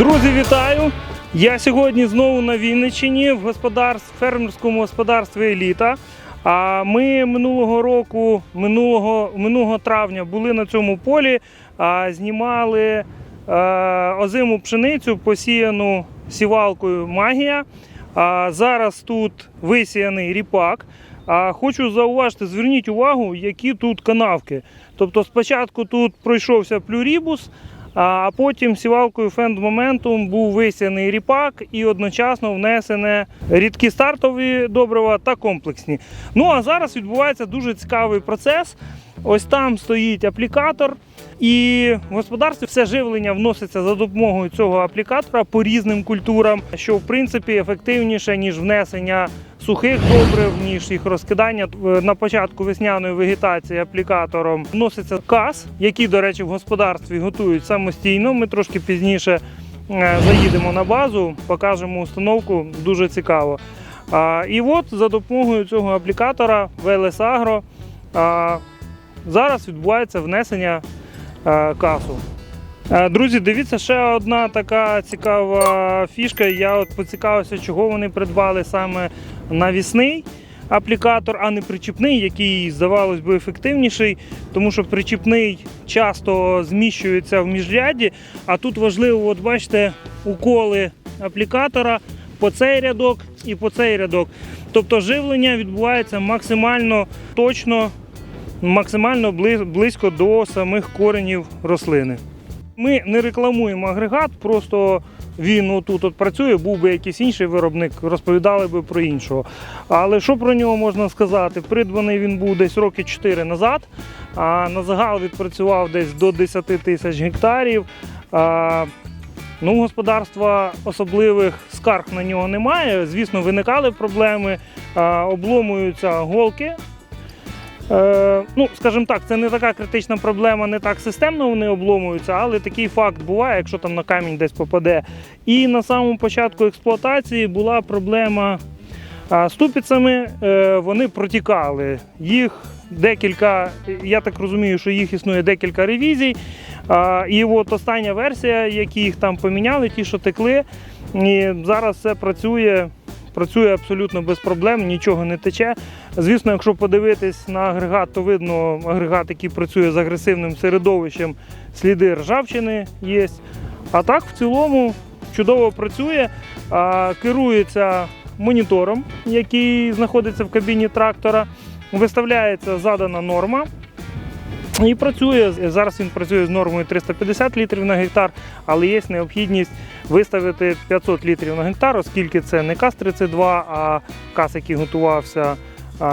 Друзі, вітаю! Я сьогодні знову на Вінниччині в господарств, фермерському господарстві Еліта. А ми минулого року, минулого, минулого травня були на цьому полі, а, знімали е, озиму пшеницю, посіяну сівалкою магія. А зараз тут висіяний ріпак. А хочу зауважити, зверніть увагу, які тут канавки. Тобто спочатку тут пройшовся плюрібус, а потім сівалкою Фенд Momentum був висяний ріпак і одночасно внесене рідкі стартові добрива та комплексні. Ну а зараз відбувається дуже цікавий процес. Ось там стоїть аплікатор, і в господарстві все живлення вноситься за допомогою цього аплікатора по різним культурам, що в принципі ефективніше ніж внесення сухих добрив, ніж їх розкидання Е, на початку весняної вегетації аплікатором. Вноситься кас, який, до речі, в господарстві готують самостійно. Ми трошки пізніше е, заїдемо на базу, покажемо установку. Дуже цікаво. І от за допомогою цього аплікатора Agro зараз відбувається внесення е, касу. Е, Друзі, дивіться, ще одна така цікава фішка. Я от поцікавився, чого вони придбали саме навісний аплікатор, а не причіпний, який, здавалось би, ефективніший, тому що причіпний часто зміщується в міжряді, а тут важливо, от бачите, уколи аплікатора по цей рядок і по цей рядок. Тобто живлення відбувається максимально точно, максимально близько до самих коренів рослини. Ми не рекламуємо агрегат, просто він отут от працює, був би якийсь інший виробник, розповідали би про іншого. Але що про нього можна сказати? Придбаний він був десь роки 4 назад, а на загал відпрацював десь до 10 тисяч гектарів. Ну, господарства особливих скарг на нього немає. Звісно, виникали проблеми, обломуються голки. Е, ну, скажімо так, це не така критична проблема, не так системно вони обломуються, але такий факт буває, якщо там на камінь десь попаде. І на самому початку експлуатації була проблема з тупіцями, е, вони протікали. Їх декілька, я так розумію, що їх існує декілька ревізій. І от остання версія, які їх там поміняли, ті, що текли, і зараз все працює. Працює абсолютно без проблем, нічого не тече. Звісно, якщо подивитись на агрегат, то видно агрегат, який працює з агресивним середовищем, сліди ржавчини є. А так, в цілому, чудово працює, керується монітором, який знаходиться в кабіні трактора. Виставляється задана норма. І працює. Зараз він працює з нормою 350 літрів на гектар, але є необхідність виставити 500 літрів на гектар, оскільки це не КАС-32, а КАС, який готувався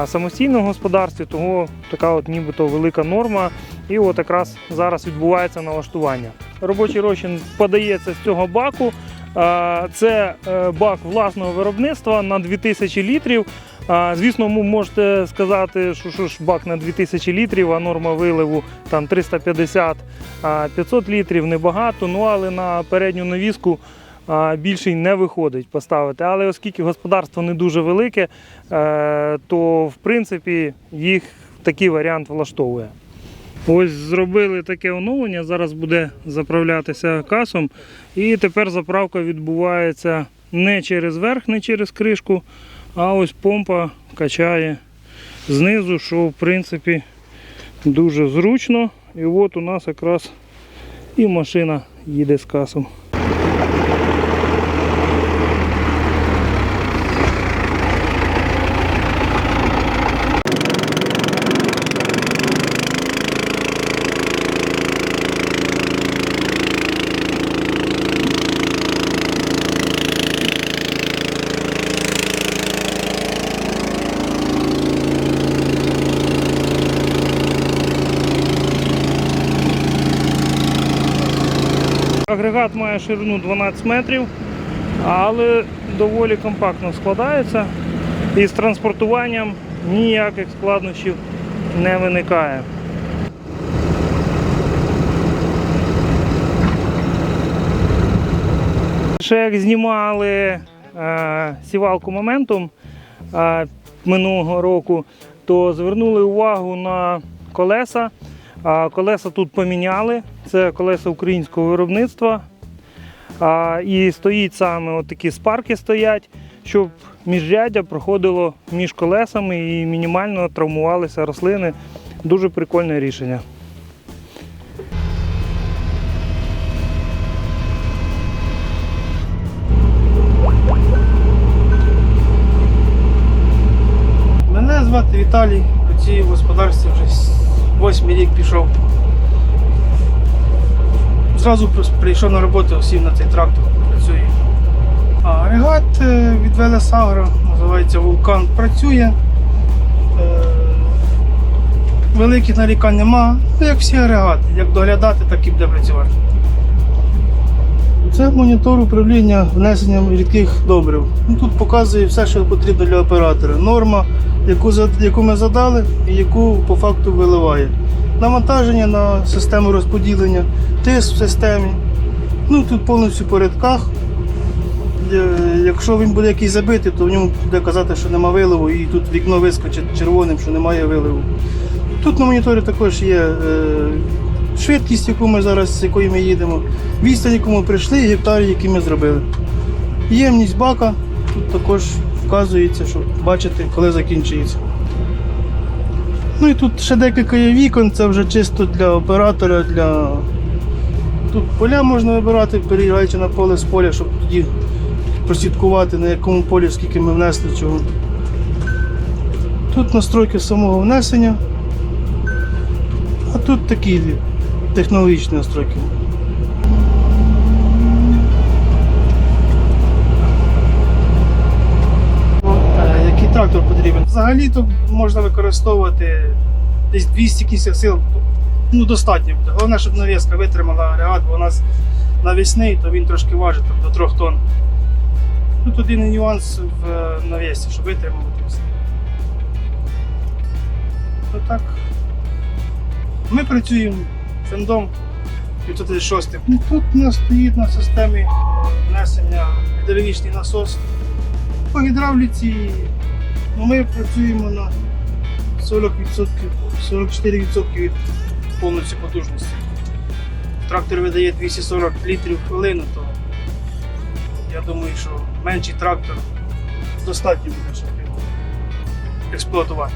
самостійно в господарстві, того така от нібито велика норма. І от якраз зараз відбувається налаштування. Робочий розчин подається з цього баку. Це е, бак власного виробництва на 2000 літрів. Звісно, можете сказати, що, що ж бак на 2000 літрів, а норма виливу там 350-500 літрів небагато. Ну але на передню навіску а, більше й не виходить поставити. Але оскільки господарство не дуже велике, е, то в принципі їх такий варіант влаштовує. Ось зробили таке оновлення, зараз буде заправлятися касом. І тепер заправка відбувається не через верх, не через кришку, а ось помпа качає знизу, що в принципі дуже зручно. І от у нас якраз і машина їде з касом. Агрегат має ширину 12 метрів, але доволі компактно складається і з транспортуванням ніяких складнощів не виникає. Ще як знімали е, сівалку моментум е, минулого року, то звернули увагу на колеса. Колеса тут поміняли. Це колеса українського виробництва. І стоїть саме от такі спарки стоять, щоб міжряддя проходило між колесами і мінімально травмувалися рослини. Дуже прикольне рішення. Мене звати Віталій, працюю в господарстві вже восьмий рік пішов. Зразу прийшов на роботу, сів на цей трактор, працює. А агрегат е, від Велесагро, називається Вулкан, працює. Е, Великих нарікань нема, Ну, як всі агрегати. Як доглядати, так і буде працювати. Це монітор управління внесенням рідких добрив. Ну, Тут показує все, що потрібно для оператора. Норма, яку, яку ми задали і яку по факту виливає. Навантаження на систему розподілення, тиск в системі. Ну, тут повністю по рядках. Е, Якщо він буде якийсь забитий, то в ньому буде казати, що нема виливу, і тут вікно вискочить червоним, що немає виливу. Тут на моніторі також є е, швидкість, яку ми зараз, з якою ми їдемо, відстань, яку ми прийшли, і гектари, які ми зробили. Ємність бака тут також вказується, щоб бачити, коли закінчується. Ну і тут ще декілька є вікон, це вже чисто для оператора, для. Тут поля можна вибирати, переїжджаючи на поле з поля, щоб тоді прослідкувати, на якому полі скільки ми внесли чого. Тут настройки самого внесення. А тут такі технологічні настройки. Трактор потрібен? Взагалі то можна використовувати десь 200 кінських сил. Ну, достатньо буде. Головне, щоб навіска витримала агрегат, бо у нас навісний, то він трошки важить там, до 3 тонн. Тут один нюанс в е, навісі, щоб витримувати все. То так. Ми працюємо фендом 506. Ну, Тут у нас стоїть на системі внесення гідравлічний насос. По гідравліці ну, ми працюємо на 40%, 44% від повністю потужності. Трактор видає 240 літрів в хвилину, то я думаю, що менший трактор достатньо буде, щоб його експлуатувати.